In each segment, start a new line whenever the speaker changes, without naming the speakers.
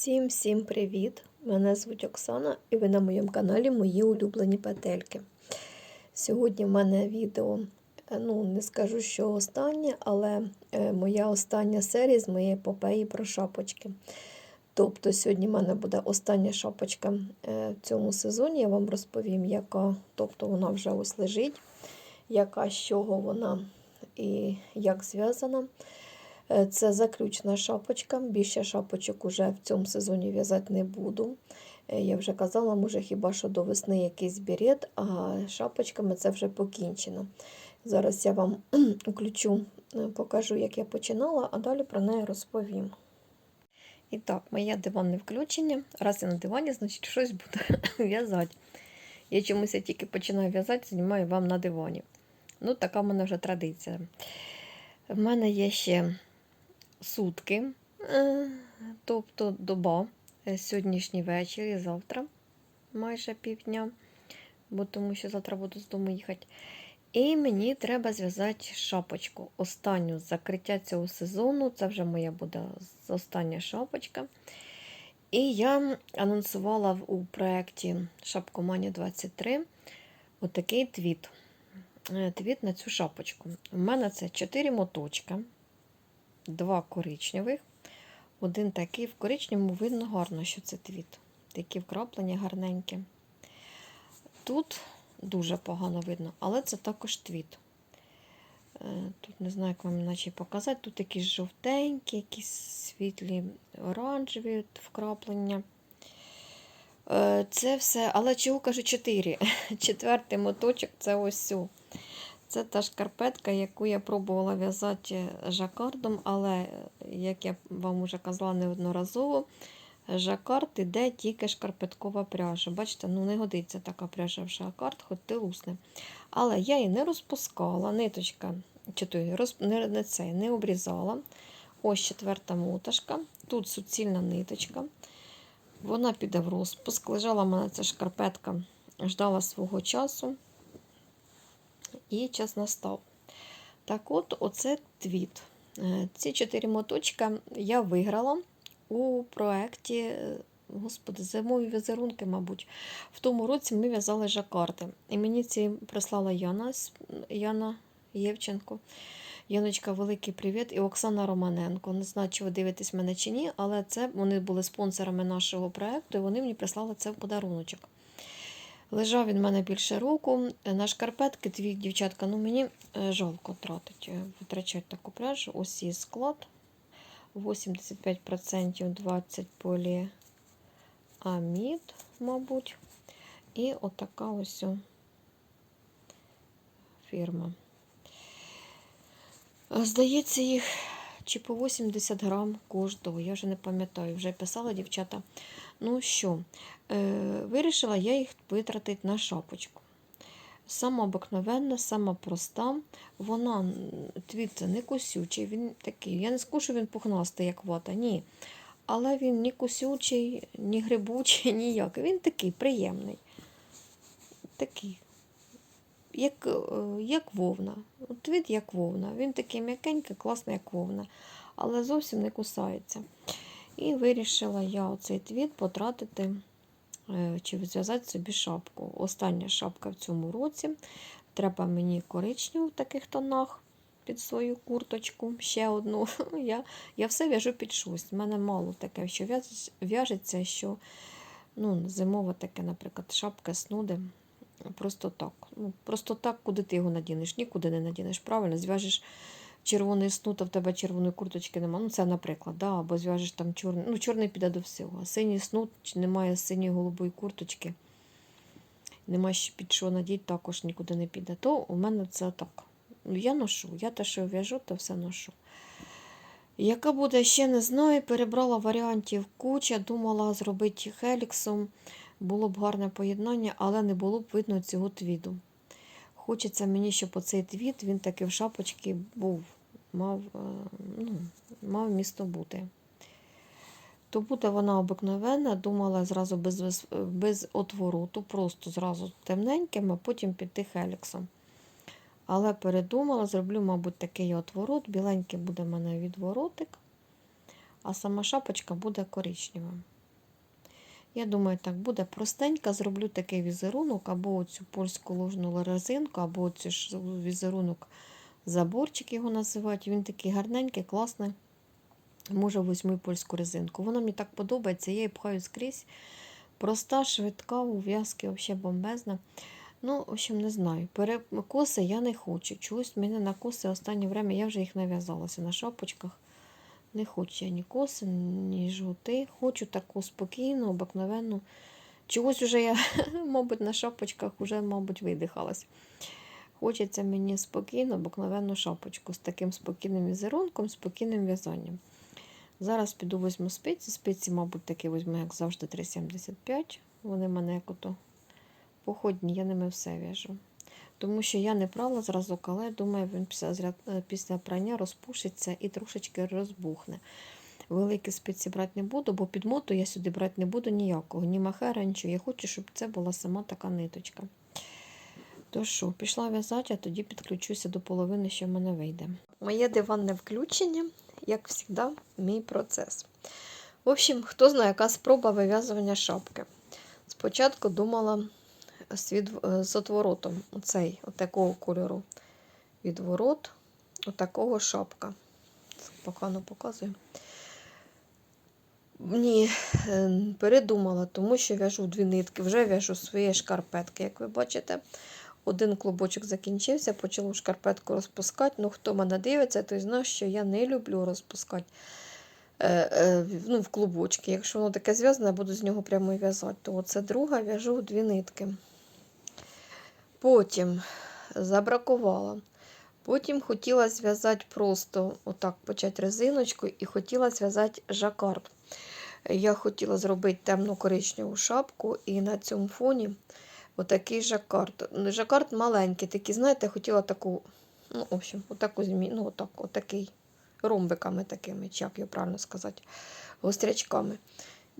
Всім всім привіт! Мене звуть Оксана і ви на моєму каналі Мої улюблені петельки. Сьогодні в мене відео, е, ну не скажу, що останнє, але е, моя остання серія з моєї епопеї про шапочки. Тобто сьогодні в мене буде остання шапочка е, в цьому сезоні. Я вам розповім, яка, тобто вона вже ось лежить, яка з чого вона і як зв'язана. Е, Це заключна шапочка. Більше шапочок уже в цьому сезоні в'язати не буду. Е, Я вже казала, може хіба що до весни якийсь берет, а шапочками це вже покінчено. Зараз я вам включу, е, покажу, як я починала, а далі про неї розповім. І так, моє диванне включення. Раз я на дивані, значить щось буду в'язати. Я чомусь я тільки починаю в'язати, знімаю вам на дивані. Ну, така в мене вже традиція. В мене є ще сутки, е, тобто доба, е, сьогоднішній вечір і завтра, майже півдня, бо тому що завтра буду з дому їхати. І мені треба зв'язати шапочку. Останню з закриття цього сезону. Це вже моя буде остання шапочка. І я анонсувала у проєкті Шапкомані 23 отакий твіт. Е, Твіт на цю шапочку. У мене це 4 моточка два коричневих, один такий в коричневому видно гарно, що це твіт. Такі вкраплення гарненькі. Тут дуже погано видно, але це також твіт. Е, Тут не знаю, як вам наче показати. Тут якісь жовтенькі, якісь світлі оранжеві вкраплення. Е, Це все, але чого кажу 4? Четвертий моточок це ось. о. Це та шкарпетка, яку я пробувала в'язати жакардом, але, як я вам вже казала неодноразово, жакард іде тільки шкарпеткова пряжа. Бачите, ну не годиться така пряжа в жакард, хоч ти лусне. Але я її не розпускала, ниточка, чи то роз, не, не, це, не обрізала. Ось четверта моташка. Тут суцільна ниточка. Вона піде в розпуск. Лежала в мене ця шкарпетка, ждала свого часу і час настав. Так от, оце твіт. Е, Ці чотири моточка я виграла у проєкті, е, господи, зимові візерунки, мабуть. В тому році ми в'язали жакарди. І мені ці прислала Яна, Яна Євченко. Яночка, великий привіт. І Оксана Романенко. Не знаю, чи ви дивитесь мене чи ні, але це вони були спонсорами нашого проєкту, і вони мені прислали це в подаруночок. Лежав він в мене більше року. На шкарпетки дві дівчатка, ну мені е, жалко тратить, е, витрачати таку пряжу. Ось її склад. 85% 20 поліамід, мабуть. І отака ось фірма. Е, Здається, їх чи по 80 грам кожного, я вже не пам'ятаю, вже писала дівчата. Ну що, е, вирішила я їх витратити на шапочку. Сама обикновенна, сама проста. Вона твіт не косючий, він такий. Я не скажу, що він пухнастий, як вата, ні. Але він ні косючий, ні грибучий, ніяк. Він такий приємний. Такий, як, е, як вовна. От Твіт як вовна. Він такий м'якенький, класний, як вовна, але зовсім не кусається. І вирішила я оцей твіт потратити е, чи зв'язати собі шапку. Остання шапка в цьому році. Треба мені коричневу в таких тонах під свою курточку. Ще одну. Я, я все в'яжу під щось. У мене мало таке, що в'яжеться, що ну, зимова таке, наприклад, шапка снуди. Просто так. Ну, просто так, куди ти його надінеш? Нікуди не надінеш. Правильно, зв'яжеш червоний снуд, а в тебе червоної курточки немає. Ну, це, наприклад, да, або зв'яжеш там чорний. Ну, чорний піде до всього. А синій снуд, чи немає синьої голубої курточки, немає ще під що надіть, також нікуди не піде. То у мене це так. Ну, Я ношу. Я те, що в'яжу, то все ношу. Яка буде, ще не знаю. Перебрала варіантів куча, думала зробити хеліксом. Було б гарне поєднання, але не було б видно цього твіду. Хочеться мені, щоб оцей твіт, він таки в шапочці був, мав, е, ну, мав місто бути. То буде вона обикновенна, думала зразу без, без отвороту, просто зразу темненьким, а потім піти хеліксом. Але передумала, зроблю, мабуть, такий отворот. Біленький буде в мене відворотик.
а сама шапочка буде коричнева. Я думаю, так буде простенько. Зроблю такий візерунок, або оцю польську ложну резинку, або оцю ж візерунок заборчик його називають. Він такий гарненький, класний. Може, візьму польську резинку. Вона мені так подобається, я її пхаю скрізь. Проста, швидка, ув'язки, взагалі бомбезна. Ну, в общем, не знаю. Перекоси я не хочу. Чогось мене на коси останнє время я вже їх нав'язалася на шапочках. Не хочу я ні коси, ні жгути. Хочу таку спокійну, обикновенну. Чогось уже я, мабуть, на шапочках вже, мабуть, видихалась. Хочеться мені спокійну, обикновенну шапочку з таким спокійним візерунком, спокійним в'язанням. Зараз піду візьму спиці. Спиці, мабуть, такі візьму, як завжди, 3,75. Вони в мене як ото походні, я ними все в'яжу. Тому що я не прала зразок, але думаю, він після, е, після прання розпушиться і трошечки розбухне. Великі спиці брати не буду, бо під моту я сюди брати не буду ніякого, ні махера, нічого. Я хочу, щоб це була сама така ниточка. То що, пішла в'язати, а тоді підключуся до половини, що в мене вийде. Моє диванне включення, як завжди, мій процес. В общем, хто знає, яка спроба вив'язування шапки. Спочатку думала з, від, е, з отворотом, оцей, отакого кольору. Відворот, отакого шапка. Погано показую. Ні, е, передумала, тому що в'яжу дві нитки, вже в'яжу свої шкарпетки, як ви бачите. Один клубочок закінчився, почала шкарпетку розпускати. Ну, хто мене дивиться, той знає, що я не люблю розпускати е, е, ну, в клубочки. Якщо воно таке зв'язане, я буду з нього прямо в'язати. То оце друга в'яжу дві нитки. Потім забракувала. Потім хотіла зв'язати просто отак почати резиночку і хотіла зв'язати жакард. Я хотіла зробити темно-коричневу шапку, і на цьому фоні отакий жакард. Жакард маленький, такий, знаєте, хотіла таку, ну, в общем, отаку змі... ну, отак, отакий, ромбиками такими, чи як його правильно сказати, гострячками.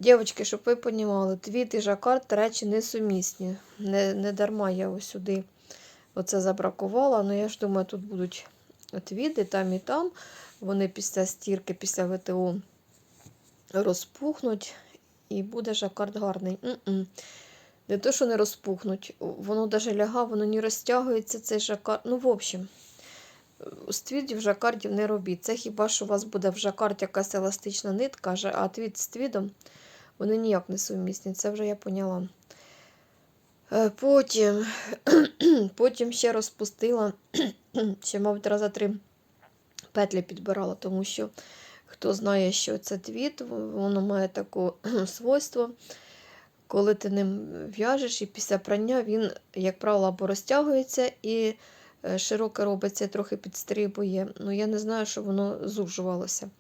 Дівчатки, щоб ви розуміли, твіт і жакард речі несумісні. Не, не дарма я ось сюди оце забракувала. Ну, я ж думаю, тут будуть твіди там і там. Вони після стірки, після ВТО розпухнуть, і буде жакард гарний. М-м. Не то, що не розпухнуть, воно навіть ляга, воно не розтягується, цей жакард. Ну, в общем, з твідів жакардів не робіть. Це хіба що у вас буде в жакард якась еластична нитка, а твід з твідом вони ніяк не сумісні. Це вже я поняла. Е, Потім, потім ще розпустила, ще, мабуть, рази три петлі підбирала, тому що хто знає, що це твіт, воно має таке свойство. Коли ти ним в'яжеш, і після прання він, як правило, або розтягується і е, широке робиться, трохи підстрибує. Ну, я не знаю, що воно зужувалося.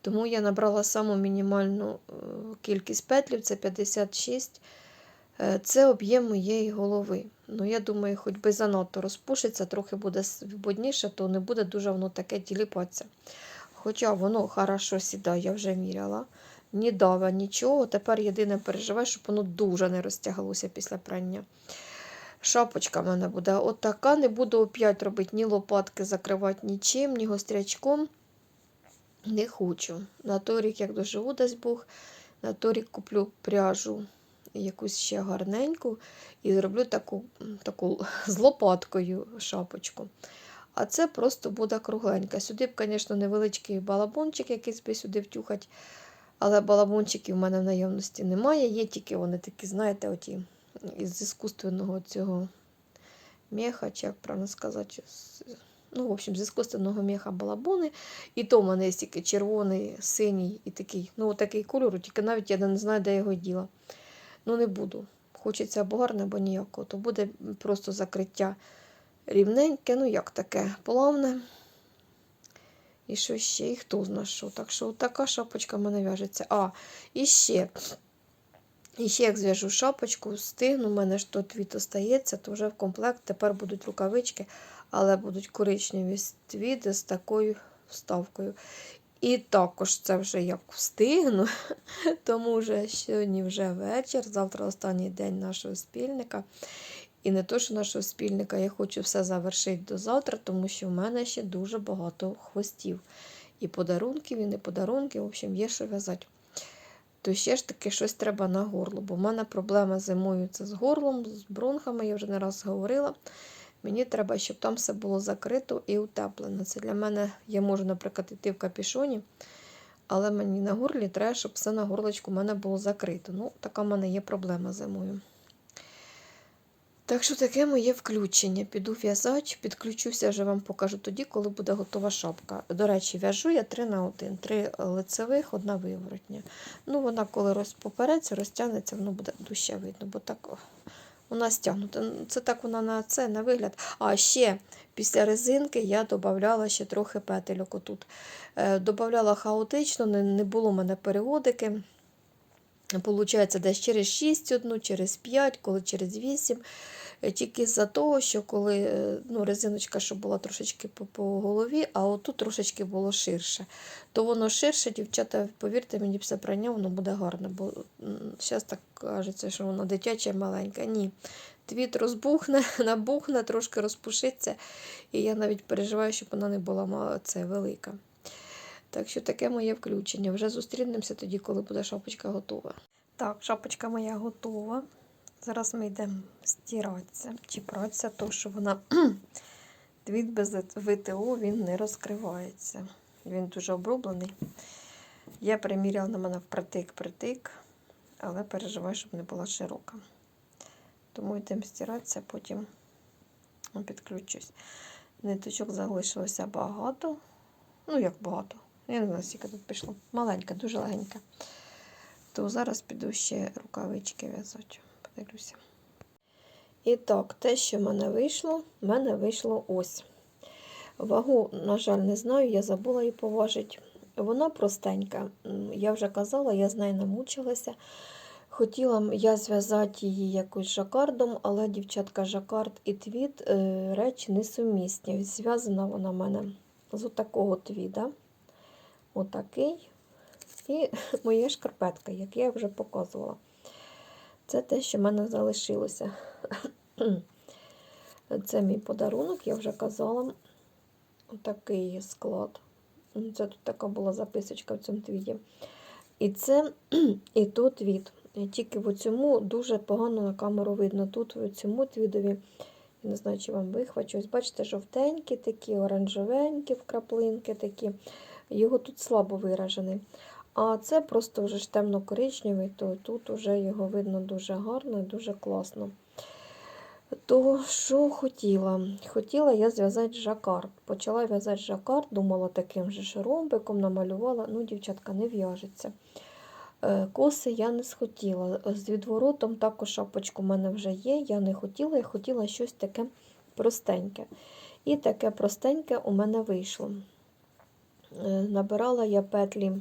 Тому я набрала саму мінімальну е, кількість петлів, це 56. Е, Це об'єм моєї голови. Ну, я думаю, хоч би занадто розпушиться, трохи буде свободніше, то не буде дуже воно таке тіліпатися. Хоча воно хорошо сідає, я вже міряла. Ні дава, нічого. Тепер єдине переживаю, щоб воно дуже не розтяглося після прання. Шапочка в мене буде отака. Не буду опять робити ні лопатки закривати нічим, ні гострячком. Не хочу. На той рік, як доживу, дасть Бог, на той рік куплю пряжу якусь ще гарненьку і зроблю таку, таку з лопаткою шапочку. А це просто буде кругленька. Сюди б, звісно, невеличкий балабончик якийсь би сюди втюхать. Але балабончиків в мене в наявності немає. Є тільки вони такі, знаєте, оті із іскусственного цього меха, чи як правильно сказати, ну, в общем, з іскусственного меха балабони. І то в мене є тільки червоний, синій і такий, ну, такий кольор, тільки навіть я не знаю, де його діла. Ну, не буду. Хочеться або гарне, або ніякого. То буде просто закриття рівненьке, ну як таке, плавне. І що ще? І хто знає що. Так що така шапочка в мене в'яжеться. А, і ще. І ще як зв'яжу шапочку, встигну, у мене ж то твіт остається, то вже в комплект тепер будуть рукавички, але будуть коричневі твіди з такою вставкою. І також це вже як встигну, тому вже сьогодні вже вечір, завтра останній день нашого спільника. І не то, що нашого спільника, я хочу все завершити до завтра, тому що в мене ще дуже багато хвостів. і подарунків, і не подарунки. В общем, є що в'язати. То ще ж таки щось треба на горло, бо в мене проблема зимою це з горлом, з бронхами, я вже не раз говорила. Мені треба, щоб там все було закрито і утеплено. Це для мене, я можу, наприклад, йти в капішоні, але мені на горлі треба, щоб все на горлочку в мене було закрито. Ну, така в мене є проблема зимою. Так що таке моє включення. Піду в'язати, підключуся, вже вам покажу тоді, коли буде готова шапка. До речі, в'яжу я 3 на 1. 3 лицевих, одна виворотня. Ну, вона, коли розпопереться, розтягнеться, воно буде дужче видно, бо так вона стягнута. Ну, Це так вона на це, на вигляд. А ще після резинки я додавала ще трохи петельок отут. Додавала хаотично, не було в мене переводики. Получається, десь через 6 одну, через 5, коли через 8. Е, Тільки за того, що коли е, ну, резиночка щоб була трошечки по, по голові, а отут трошечки було ширше. То воно ширше, дівчата, повірте мені, після прання воно буде гарно, бо зараз так кажеться, що воно дитяче маленьке. Ні. Твіт розбухне, набухне, трошки розпушиться. І я навіть переживаю, щоб вона не була це велика. Так що таке моє включення. Вже зустрінемося тоді, коли буде шапочка готова. Так, шапочка моя готова. Зараз ми йдемо стиратися чи пратися, тому що вона твіт без ВТО він не розкривається. Він дуже оброблений. Я приміряла на мене впритик-притик, але переживаю, щоб не була широка. Тому йдемо стиратися, потім підключусь. Ниточок залишилося багато. Ну, як багато. Я не знаю, скільки тут пішло. Маленька, дуже легенька. То зараз піду ще рукавички в'язати. Подивлюся. І так, те, що в мене вийшло, в мене вийшло ось. Вагу, на жаль, не знаю, я забула її поважити. Вона простенька. Я вже казала, я з нею намучилася. Хотіла я зв'язати її якось жакардом, але дівчатка жакард і твіт е, речі несумісні. Зв'язана вона в мене з отакого твіда. Отакий. І моя шкарпетка, як я вже показувала. Це те, що в мене залишилося. Це мій подарунок, я вже казала. Отакий склад. Це тут така була записочка в цьому твіді. І це і тут твіт. Тільки в цьому дуже погано на камеру видно. Тут в цьому твідові, я не знаю, чи вам вихвачу. Ось бачите, жовтенькі такі, оранжевенькі вкраплинки такі. Його тут слабо виражений. А це просто вже ж темно-коричневий, то тут вже його видно дуже гарно і дуже класно. То що хотіла? Хотіла я зв'язати жакард. Почала в'язати жакард, думала таким же ж ромбиком, намалювала. Ну, дівчатка, не в'яжеться. Е, Коси я не схотіла. З відворотом також шапочку в мене вже є. Я не хотіла, я хотіла щось таке простеньке. І таке простеньке у мене вийшло. Е, Набирала я петлі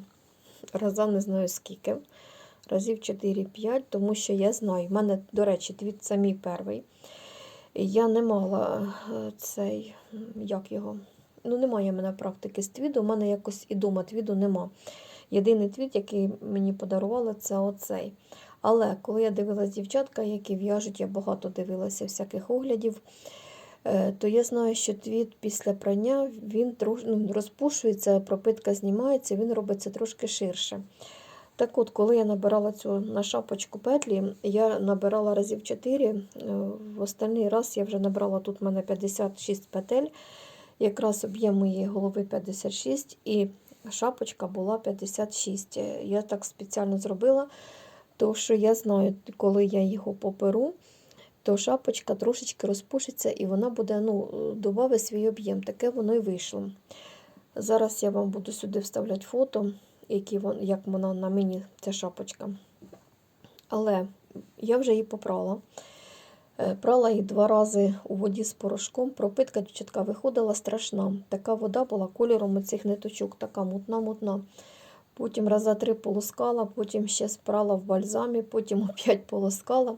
раза не знаю скільки, разів 4-5, тому що я знаю, в мене, до речі, твіт самий перший. Я не мала е, цей, як його, ну немає в мене практики з твіду, у мене якось і дома твіду нема. Єдиний твіт, який мені подарували, це оцей. Але коли я дивилась дівчатка, які в'яжуть, я багато дивилася всяких оглядів, то я знаю, що твіт після прання він ну, розпушується, пропитка знімається, він робиться трошки ширше. Так от, коли я набирала цю на шапочку петлі, я набирала разів 4, е, в останній раз я вже набрала тут в мене 56 петель, якраз об'єм моєї голови 56, і шапочка була 56. Е, Я так спеціально зробила, тому що я знаю, коли я його поперу, то шапочка трошечки розпушиться і вона буде ну, додати свій об'єм. Таке воно і вийшло. Зараз я вам буду сюди вставляти фото, які як вона на мені, ця шапочка. Але я вже її попрала. Е, Прала її два рази у воді з порошком. Пропитка дівчатка виходила страшна. Така вода була кольором цих ниточок, така мутна-мутна. Потім раза три полоскала, потім ще спрала в бальзамі, потім опять полоскала.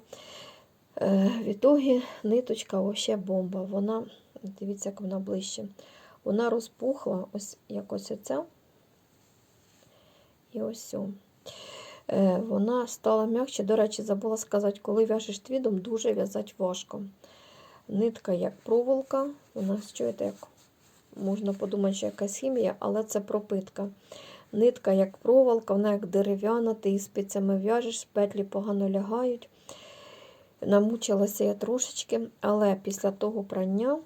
Е, В ітогі ниточка вообще бомба. Вона, дивіться, як вона ближче. Вона розпухла, ось якось оця. І ось о. Е, Вона стала м'якше. До речі, забула сказати, коли в'яжеш твідом, дуже в'язати важко. Нитка як проволока, вона чуєте, як
можна подумати, що якась хімія, але це пропитка. Нитка як проволока, вона як дерев'яна, ти її спицями в'яжеш, петлі погано лягають. Намучилася я трошечки, але після того прання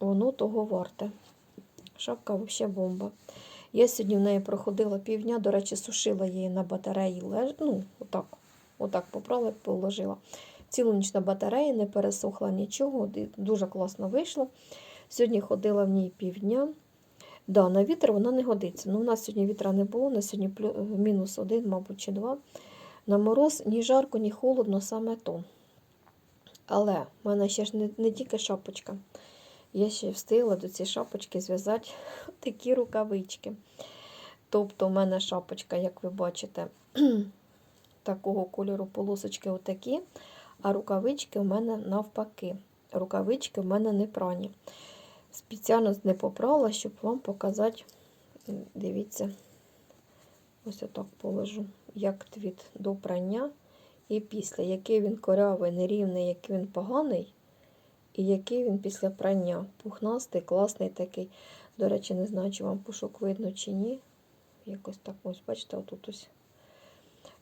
воно того варте. Шапка взагалі бомба. Я сьогодні в неї проходила півдня, до речі, сушила її на батареї. Леж... Ну, отак, отак попрала, положила. Цілу ніч на батареї, не пересохла нічого, дуже класно вийшло. Сьогодні ходила в ній півдня. Да, на вітер вона не годиться. Ну, у нас сьогодні вітра не було, на сьогодні плю- мінус один, мабуть, чи два. На мороз ні жарко, ні холодно, саме то. Але в мене ще ж не, не тільки шапочка. Я ще встигла до цієї шапочки зв'язати такі рукавички. Тобто, у мене шапочка, як ви бачите, такого кольору полосочки отакі, а рукавички у мене навпаки. Рукавички в мене не прані. Спеціально не попрала, щоб вам показати, дивіться, ось отак положу, як твіт до прання і після, який він корявий, нерівний, який він поганий, і який він після прання. Пухнастий, класний такий. До речі, не знаю, чи вам пушок видно чи ні. Якось так, ось, бачите, отут ось.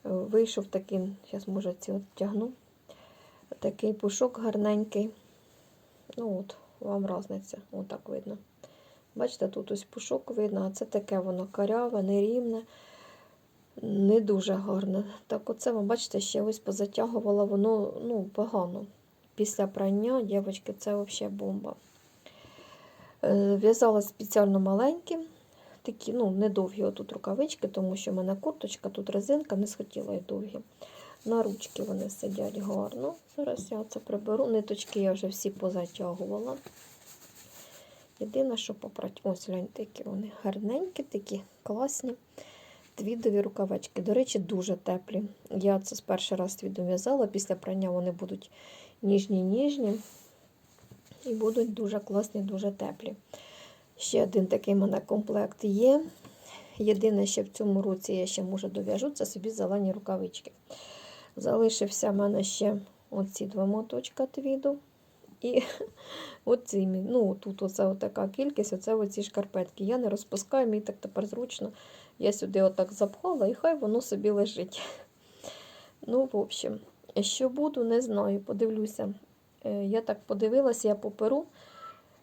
Вийшов такий, зараз може ці тягну. Такий пушок гарненький. Ну от, вам разниця, отак видно. Бачите, тут ось пушок видно, а це таке воно каряве, нерівне, не дуже гарне. Так оце, ви бачите, ще ось позатягувала воно ну, погано. Після прання, дівчатки, це взагалі бомба. Е, В'язала спеціально маленькі, такі, ну, недовгі отут рукавички, тому що в мене курточка, тут резинка, не схотіла і довгі. На ручки вони сидять гарно. Зараз я це приберу. Ниточки я вже всі позатягувала. Єдине, що попрати. Ось гляньте, які вони гарненькі, такі класні. Твідові рукавички. До речі, дуже теплі. Я це з перший раз твідом в'язала. Після прання вони будуть ніжні-ніжні. І будуть дуже класні, дуже теплі. Ще один такий в мене комплект є. Єдине, що в цьому році я ще може дов'яжу, це собі зелені рукавички. Залишився в мене ще оці два моточка твіду. І оці, ну, тут оце така кількість, оце оці шкарпетки. Я не розпускаю, мені так тепер зручно. Я сюди отак запхала, і хай воно собі лежить. Ну, в общем, що буду, не знаю, подивлюся. Е, Я так подивилася, я поперу.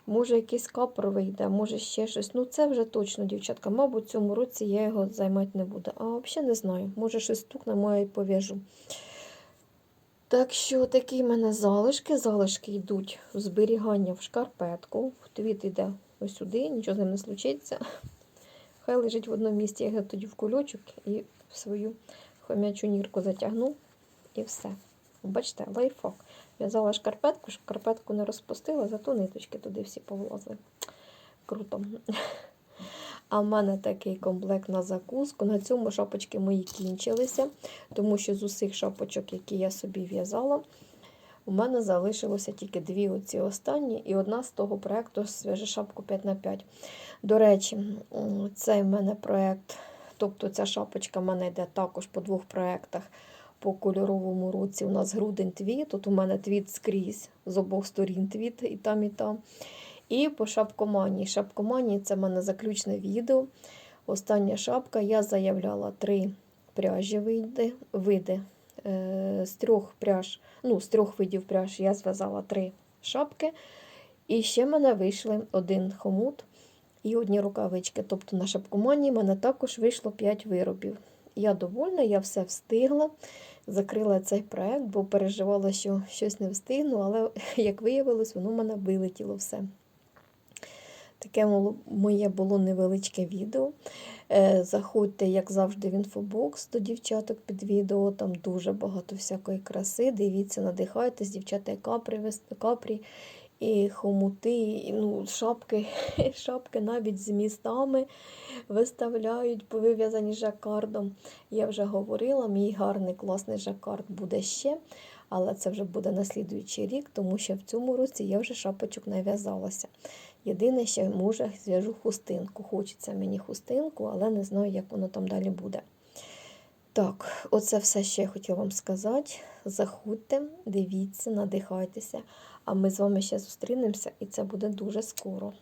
Може, якийсь капор вийде, може ще щось. Ну, це вже точно, дівчатка. Мабуть, цьому році я його займати не буду. А взагалі не знаю. Може, щось стукне, моя і пов'яжу. Так що такі в мене залишки. Залишки йдуть в зберігання в шкарпетку. Твіт йде ось сюди, нічого з ним не случиться. Хай лежить в одному місці, я тоді в кульочок і в свою хомячу нірку затягну. І все. Бачите, лайфхак. В'язала шкарпетку, шкарпетку не розпустила, зато ниточки туди всі повлазили. Круто. А в мене такий комплект на закуску. На цьому шапочки мої кінчилися, тому що з усіх шапочок, які я собі в'язала, у мене залишилося тільки дві оці останні, і одна з того проєкту «Свяжи шапку 5х5. До речі, цей в мене проєкт, тобто ця шапочка в мене йде також по двох проєктах. По кольоровому році у нас грудень твіт. Тут у мене твіт скрізь з обох сторін твіт і там, і там. І по шапкоманії. Шапкоманії це в мене заключне відео. Остання шапка. Я заявляла три пряжі види. види. Е, з трьох пряж, ну, з трьох видів пряж я зв'язала три шапки. І ще в мене вийшли один хомут і одні рукавички. Тобто на шапкоманії в мене також вийшло 5 виробів. Я довольна, я все встигла. Закрила цей проект, бо переживала, що щось не встигну, але, як виявилось, воно в мене вилетіло все. Таке моє було невеличке відео. Е, Заходьте, як завжди, в інфобокс до дівчаток під відео. Там дуже багато всякої краси. Дивіться, надихайтесь, дівчата капрі, капрі і хомути, і, ну, шапки, шапки навіть з містами виставляють, повив'язані жакардом. Я вже говорила, мій гарний класний жакард буде ще, але це вже буде на слідуючий рік, тому що в цьому році я вже шапочок не в'язалася. Єдине, що може зв'яжу хустинку. Хочеться мені хустинку, але не знаю, як воно там далі буде. Так, оце все, що я хотіла вам сказати. Заходьте, дивіться, надихайтеся. А ми з вами ще зустрінемося, і це буде дуже скоро.